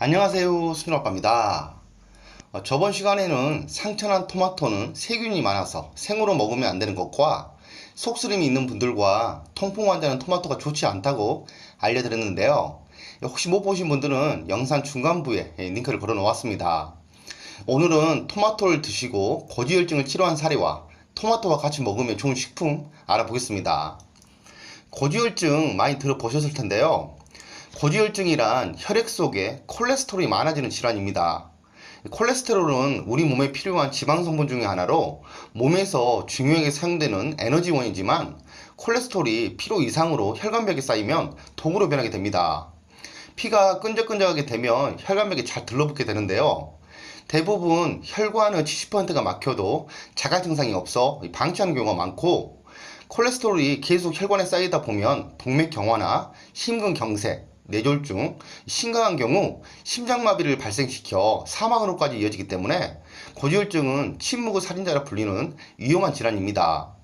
안녕하세요 수준아빠입니다. 어, 저번 시간에는 상처난 토마토는 세균이 많아서 생으로 먹으면 안 되는 것과 속쓰림이 있는 분들과 통풍 환자는 토마토가 좋지 않다고 알려드렸는데요. 혹시 못 보신 분들은 영상 중간부에 예, 링크를 걸어 놓았습니다. 오늘은 토마토를 드시고 고지혈증을 치료한 사례와 토마토와 같이 먹으면 좋은 식품 알아보겠습니다. 고지혈증 많이 들어보셨을 텐데요 고지혈증이란 혈액 속에 콜레스테롤이 많아지는 질환입니다. 콜레스테롤은 우리 몸에 필요한 지방 성분 중의 하나로 몸에서 중요하게 사용되는 에너지원이지만 콜레스테롤이 필요 이상으로 혈관벽에 쌓이면 독으로 변하게 됩니다. 피가 끈적끈적하게 되면 혈관벽에 잘 들러붙게 되는데요. 대부분 혈관의 70%가 막혀도 자가 증상이 없어 방치하는 경우가 많고 콜레스테롤이 계속 혈관에 쌓이다 보면 동맥경화나 심근경색, 뇌졸중, 심각한 경우 심장마비를 발생시켜 사망으로까지 이어지기 때문에 고지혈증은 침묵의 살인자라 불리는 위험한 질환입니다.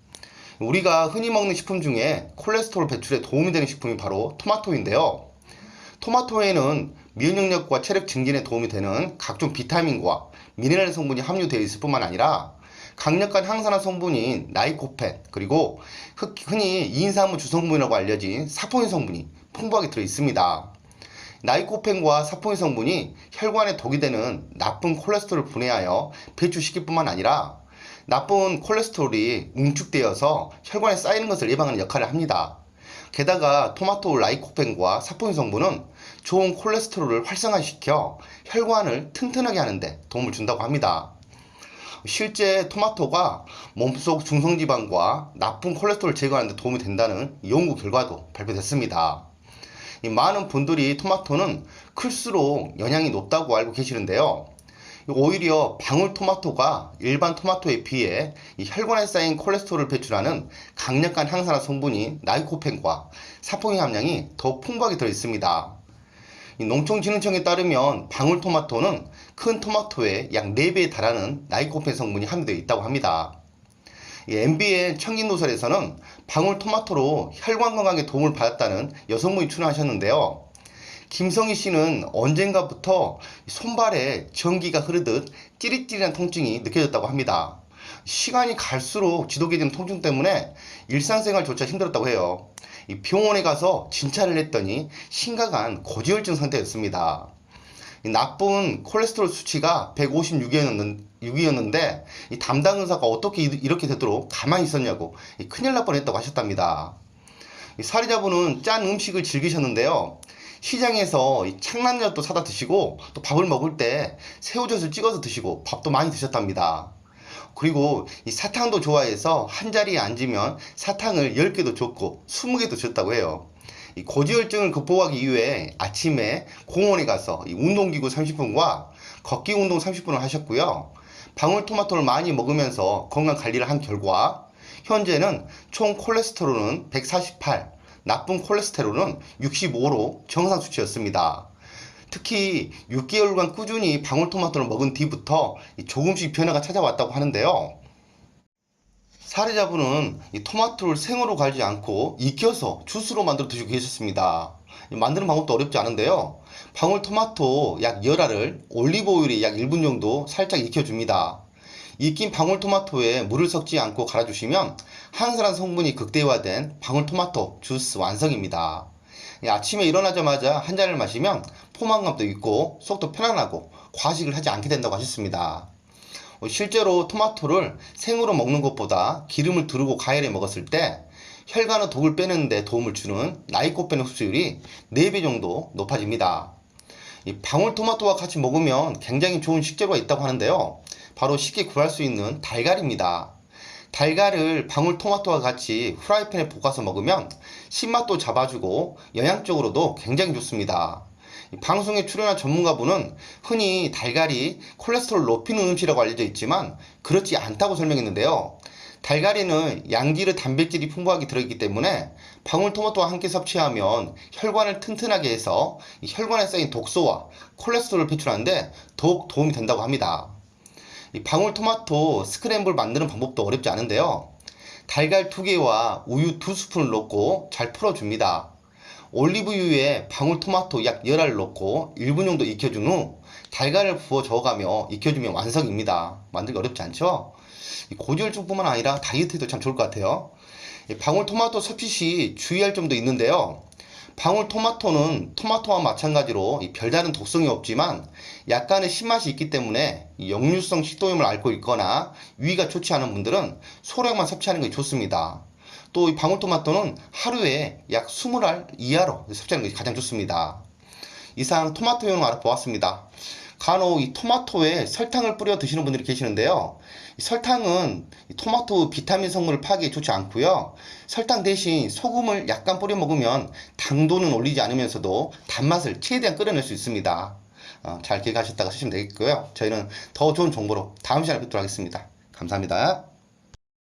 우리가 흔히 먹는 식품 중에 콜레스테롤 배출에 도움이 되는 식품이 바로 토마토인데요. 토마토에는 면역력과 체력 증진에 도움이 되는 각종 비타민과 미네랄 성분이 함유되어 있을 뿐만 아니라 강력한 항산화 성분인 나이코펜 그리고 흔히 인삼의 주성분이라고 알려진 사포닌 성분이 풍부하게 들어 있습니다. 나이코펜과 사포닌 성분이 혈관에 독이 되는 나쁜 콜레스테롤을 분해하여 배출시킬 뿐만 아니라 나쁜 콜레스테롤이 응축되어서 혈관에 쌓이는 것을 예방하는 역할을 합니다. 게다가 토마토 라이코펜과 사포닌 성분은 좋은 콜레스테롤을 활성화시켜 혈관을 튼튼하게 하는데 도움을 준다고 합니다. 실제 토마토가 몸속 중성지방과 나쁜 콜레스테롤을 제거하는 데 도움이 된다는 연구 결과도 발표됐습니다. 많은 분들이 토마토는 클수록 영양이 높다고 알고 계시는데요. 오히려 방울토마토가 일반 토마토에 비해 혈관에 쌓인 콜레스테롤을 배출하는 강력한 항산화 성분인 나이코펜과 사포닌 함량이 더 풍부하게 들어 있습니다. 농촌진흥청에 따르면 방울토마토는 큰 토마토의 약 4배에 달하는 나이코펜 성분이 함유되어 있다고 합니다. MBN 청긴노설에서는 방울토마토로 혈관 건강에 도움을 받았다는 여성분이 출연하셨는데요. 김성희 씨는 언젠가부터 손발에 전기가 흐르듯 찌릿찌릿한 통증이 느껴졌다고 합니다. 시간이 갈수록 지독해지는 통증 때문에 일상생활조차 힘들었다고 해요. 병원에 가서 진찰을 했더니 심각한 고지혈증 상태였습니다. 나쁜 콜레스테롤 수치가 156이었는데 담당 의사가 어떻게 이렇게 되도록 가만히 있었냐고 큰일 날 뻔했다고 하셨답니다. 살인자분은 짠 음식을 즐기셨는데요. 시장에서 창란젓도 사다 드시고 또 밥을 먹을 때 새우젓을 찍어서 드시고 밥도 많이 드셨답니다. 그리고 이 사탕도 좋아해서 한 자리에 앉으면 사탕을 10개도 줬고 20개도 줬다고 해요. 이 고지혈증을 극복하기 위해 아침에 공원에 가서 운동기구 30분과 걷기 운동 30분을 하셨고요. 방울토마토를 많이 먹으면서 건강 관리를 한 결과 현재는 총 콜레스테롤은 148, 나쁜 콜레스테롤은 65로 정상 수치였습니다. 특히 6개월간 꾸준히 방울토마토를 먹은 뒤부터 조금씩 변화가 찾아왔다고 하는데요. 사례자분은 토마토를 생으로 갈지 않고 익혀서 주스로 만들어 드시고 계셨습니다. 만드는 방법도 어렵지 않은데요. 방울 토마토 약 열알을 올리브오일에 약 1분 정도 살짝 익혀줍니다. 익힌 방울 토마토에 물을 섞지 않고 갈아주시면 항산화 성분이 극대화된 방울 토마토 주스 완성입니다. 아침에 일어나자마자 한 잔을 마시면 포만감도 있고 속도 편안하고 과식을 하지 않게 된다고 하셨습니다. 실제로 토마토를 생으로 먹는 것보다 기름을 두르고 가열해 먹었을 때 혈관의 독을 빼는데 도움을 주는 나이코펜 흡수율이 4배 정도 높아집니다. 이 방울토마토와 같이 먹으면 굉장히 좋은 식재료가 있다고 하는데요. 바로 쉽게 구할 수 있는 달걀입니다. 달걀을 방울토마토와 같이 프라이팬에 볶아서 먹으면 신맛도 잡아주고 영양적으로도 굉장히 좋습니다. 방송에 출연한 전문가분은 흔히 달걀이 콜레스테롤 높이는 음식이라고 알려져 있지만 그렇지 않다고 설명했는데요. 달걀에는 양질의 단백질이 풍부하게 들어있기 때문에 방울토마토와 함께 섭취하면 혈관을 튼튼하게 해서 혈관에 쌓인 독소와 콜레스테롤을 배출하는데 더욱 도움이 된다고 합니다. 방울토마토 스크램블 만드는 방법도 어렵지 않은데요. 달걀 2개와 우유 2스푼을 넣고 잘 풀어줍니다. 올리브유에 방울토마토 약 열알을 넣고 1분 정도 익혀준 후 달걀을 부어 저어가며 익혀주면 완성입니다. 만들기 어렵지 않죠? 이 고지혈증뿐만 아니라 다이어트에도 참 좋을 것 같아요. 이 방울토마토 섭취 시 주의할 점도 있는데요. 방울토마토는 토마토와 마찬가지로 이 별다른 독성이 없지만 약간의 신맛이 있기 때문에 이 역류성 식도염을 앓고 있거나 위가 좋지 않은 분들은 소량만 섭취하는 것이 좋습니다. 또 이 방울토마토는 하루에 약 20알 이하로 섭취하는 것이 가장 좋습니다. 이상 토마토 용을 알아보았습니다. 간혹 이 토마토에 설탕을 뿌려 드시는 분들이 계시는데요. 이 설탕은 이 토마토 비타민 성분을 파기에 좋지 않고요. 설탕 대신 소금을 약간 뿌려 먹으면 당도는 올리지 않으면서도 단맛을 최대한 끌어낼 수 있습니다. 어, 잘 기억하셨다가 쓰시면 되겠고요. 저희는 더 좋은 정보로 다음 시간에 뵙도록 하겠습니다. 감사합니다.